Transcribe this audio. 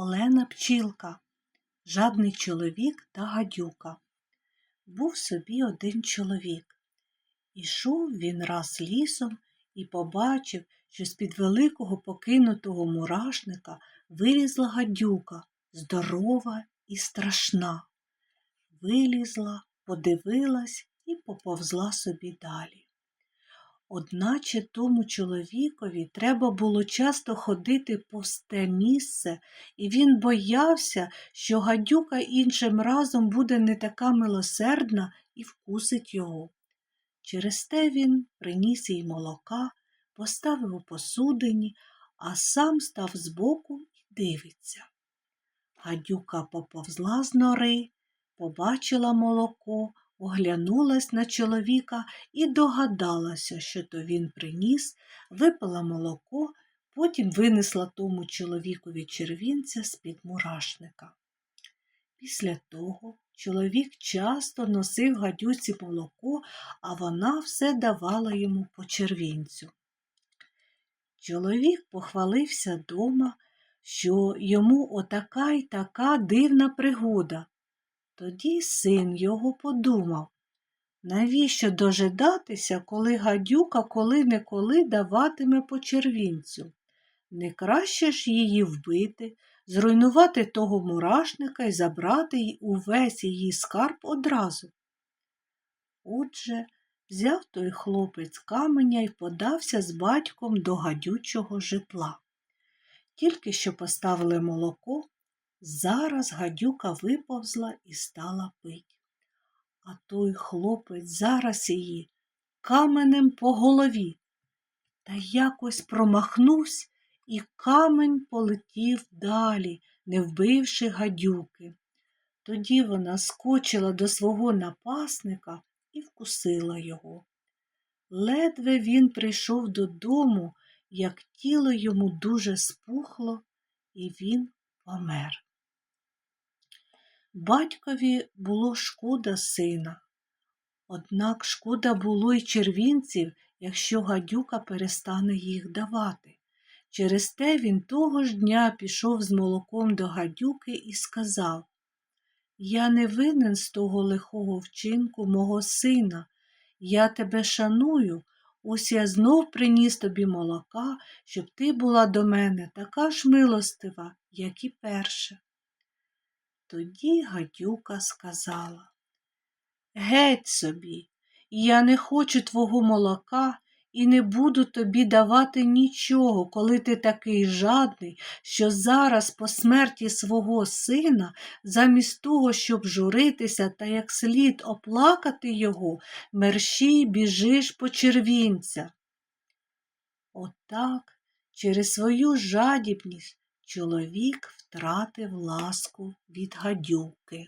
Олена Пчілка, жадний чоловік та гадюка. Був собі один чоловік. Ішов він раз лісом і побачив, що з-під великого покинутого мурашника вилізла гадюка, здорова і страшна. Вилізла, подивилась і поповзла собі далі. Одначе тому чоловікові треба було часто ходити повз те місце, і він боявся, що гадюка іншим разом буде не така милосердна і вкусить його. Через те він приніс їй молока, поставив у посудині, а сам став збоку і дивиться. Гадюка поповзла з нори, побачила молоко, оглянулась на чоловіка і догадалася, що то він приніс, випила молоко, потім винесла тому чоловікові червінця з-під мурашника. Після того чоловік часто носив гадюці молоко, а вона все давала йому по червінцю. Чоловік похвалився дома, що йому отака й така дивна пригода. Тоді син його подумав, навіщо дожидатися, коли гадюка коли-неколи даватиме по червінцю? Не краще ж її вбити, зруйнувати того мурашника і забрати й увесь її скарб одразу. Отже, взяв той хлопець каменя і подався з батьком до гадючого житла. Тільки що поставили молоко, Зараз гадюка виповзла і стала пить. А той хлопець зараз її каменем по голові. Та якось промахнувся, і камень полетів далі, не вбивши гадюки. Тоді вона скочила до свого напасника і вкусила його. Ледве він прийшов додому, як тіло йому дуже спухло, і він помер. Батькові було шкода сина, однак шкода було й червінців, якщо гадюка перестане їх давати. Через те він того ж дня пішов з молоком до гадюки і сказав Я не винен з того лихого вчинку мого сина, я тебе шаную, ось я знов приніс тобі молока, щоб ти була до мене така ж милостива, як і перше. Тоді гадюка сказала Геть собі, я не хочу твого молока і не буду тобі давати нічого, коли ти такий жадний, що зараз, по смерті свого сина, замість того, щоб журитися та як слід оплакати його, мерщій біжиш по червінця. Отак, через свою жадібність, чоловік втратив ласку від гадюки.